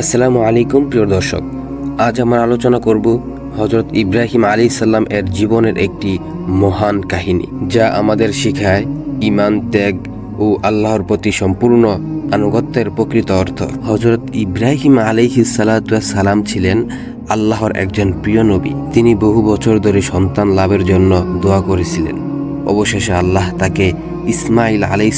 আসসালামু আলাইকুম, প্রিয় দর্শক। আজ আমরা আলোচনা করব হজরত ইব্রাহিম আলী সাল্লাম এর জীবনের একটি মহান কাহিনী, যা আমাদের শিখায় ইমান ত্যাগ ও আল্লাহর প্রতি সম্পূর্ণ আনুগত্যের প্রকৃত অর্থ। হজরত ইব্রাহিম আলাইহি সালাম ছিলেন আল্লাহর একজন প্রিয় নবী। তিনি বহু বছর ধরে সন্তান লাভের জন্য দোয়া করেছিলেন। অবশেষে আল্লাহ তাকে ইসমাইল আলাই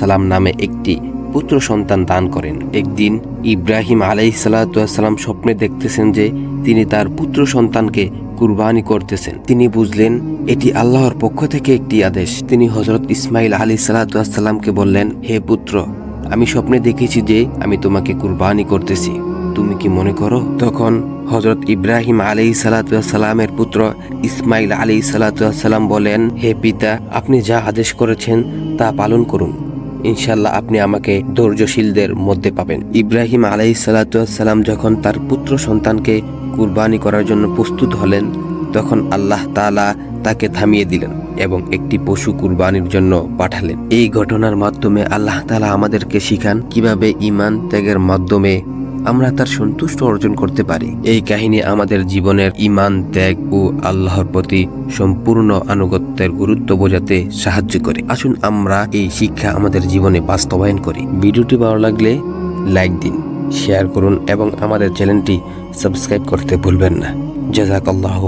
সালাম নামে একটি পুত্র সন্তান দান করেন। একদিন ইব্রাহিম আলাই সালাম স্বপ্নে দেখতেছেন যে তিনি তার পুত্র সন্তানকে কুরবানি করতেছেন। তিনি বুঝলেন, এটি আল্লাহর পক্ষ থেকে একটি আদেশ। তিনি হজরত ইসমাইল আলী সালাতামকে বললেন, হে পুত্র, আমি স্বপ্নে দেখেছি যে আমি তোমাকে কুরবানি করতেছি। তুমি কি মনে করো? তখন হজরত ইব্রাহিম আলী সালাতামের পুত্র ইসমাইল আলী সালাতাম বলেন, হে পিতা, আপনি যা আদেশ করেছেন তা পালন করুন। ইনশাল্লাহ আপনি আমাকে ধৈর্যশীলদের মধ্যে পাবেন। ইব্রাহিম আলাই সালাতাম যখন তার পুত্র সন্তানকে কুরবানি করার জন্য প্রস্তুত হলেন, তখন আল্লাহ তালা তাকে থামিয়ে দিলেন এবং একটি পশু কুরবানির জন্য পাঠালেন। এই ঘটনার মাধ্যমে আল্লাহ তালা আমাদেরকে শিখান কীভাবে ইমান ত্যাগের মাধ্যমে আমরা তার সন্তুষ্ট অর্জন করতে পারি। এই কাহিনী আমাদের জীবনের ইমান ত্যাগ ও আল্লাহর প্রতি সম্পূর্ণ আনুগত্যের গুরুত্ব বোঝাতে সাহায্য করে। আসুন আমরা এই শিক্ষা আমাদের জীবনে বাস্তবায়ন করি। ভিডিওটি ভালো লাগলে লাইক দিন, শেয়ার করুন এবং আমাদের চ্যানেলটি সাবস্ক্রাইব করতে ভুলবেন না। জাজাক আল্লাহ